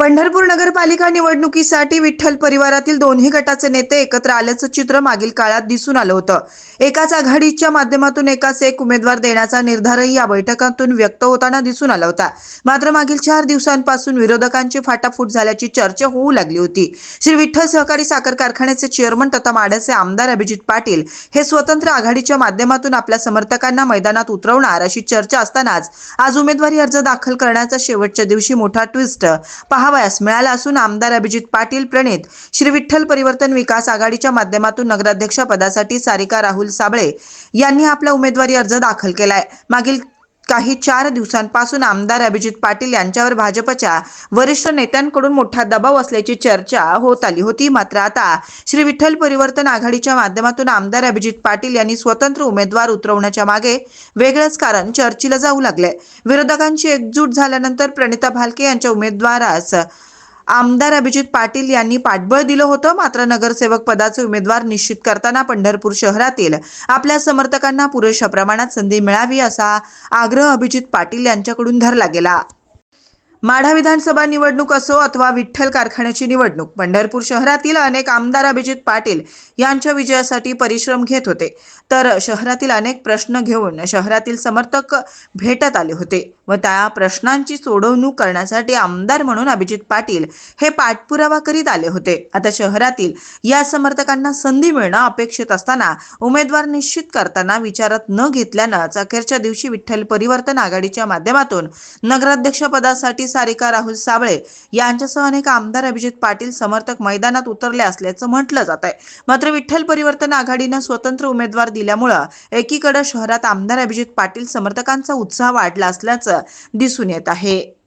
पंढरपूर नगरपालिका निवडणुकीसाठी विठ्ठल परिवारातील दोन्ही गटाचे नेते एकत्र आल्याचं चित्र मागील काळात दिसून आलं होतं. एकाच आघाडीच्या माध्यमातून एकाच एक उमेदवार देण्याचा निर्धारही या बैठकातून व्यक्त होताना दिसून आला होता. मात्र मागील चार दिवसांपासून विरोधकांची फाटाफूट झाल्याची चर्चा होऊ लागली होती. श्री विठ्ठल सहकारी साखर कारखान्याचे चेअरमन तथा माड्याचे आमदार अभिजित पाटील हे स्वतंत्र आघाडीच्या माध्यमातून आपल्या समर्थकांना मैदानात उतरवणार अशी चर्चा असतानाच आज उमेदवारी अर्ज दाखल करण्याचा शेवटच्या दिवशी मोठा ट्विस्ट पाहावयास मिळाला असून आमदार अभिजित पाटील प्रणित श्री विठ्ठल परिवर्तन विकास आघाडीच्या माध्यमातून नगराध्यक्ष पदासाठी सारिका राहुल साबळे यांनी आपला उमेदवारी अर्ज दाखल केलाय. मागील काही चार दिवसांपासून आमदार अभिजित पाटील यांच्यावर भाजपच्या वरिष्ठ नेत्यांकडून मोठा दबाव असल्याची चर्चा होत आली होती. मात्र आता श्री विठ्ठल परिवर्तन आघाडीच्या माध्यमातून आमदार अभिजित पाटील यांनी स्वतंत्र उमेदवार उतरवण्याच्या मागे वेगळंच कारण चर्चेला जाऊ लागले. विरोधकांची एकजूट झाल्यानंतर प्रणिता भालके यांच्या उमेदवारास आमदार अभिजित पाटील यांनी पाठबळ दिलं होतं. मात्र नगरसेवक पदाचे उमेदवार निश्चित करताना पंढरपूर शहरातील आपल्या समर्थकांना पुरेशा प्रमाणात संधी मिळावी असा आग्रह अभिजित पाटील यांच्याकडून धरला गेला. माढा विधानसभा निवडणूक असो अथवा विठ्ठल कारखान्याची निवडणूक पंढरपूर शहरातील अनेक आमदार अभिजित पाटील यांच्या विजयासाठी परिश्रम घेत होते. तर शहरातील अनेक प्रश्न घेऊन शहरातील समर्थक भेटत आले होते व त्या प्रश्नांची सोडवणूक करण्यासाठी आमदार म्हणून अभिजित पाटील हे पाठपुरावा करीत आले होते. आता शहरातील या समर्थकांना संधी मिळणं अपेक्षित असताना उमेदवार निश्चित करताना विचारात न घेतल्यानं अखेरच्या दिवशी विठ्ठल परिवर्तन आघाडीच्या माध्यमातून नगराध्यक्ष पदासाठी सारिका राहुल साबळे यांच्यासह अनेक आमदार अभिजित पाटील समर्थक मैदानात उतरले असल्याचं म्हटलं जात आहे. मात्र विठ्ठल परिवर्तन आघाडीनं स्वतंत्र उमेदवार दिल्यामुळं एकीकडे शहरात आमदार अभिजित पाटील समर्थकांचा उत्साह वाढला असल्याचं दिसून येत आहे.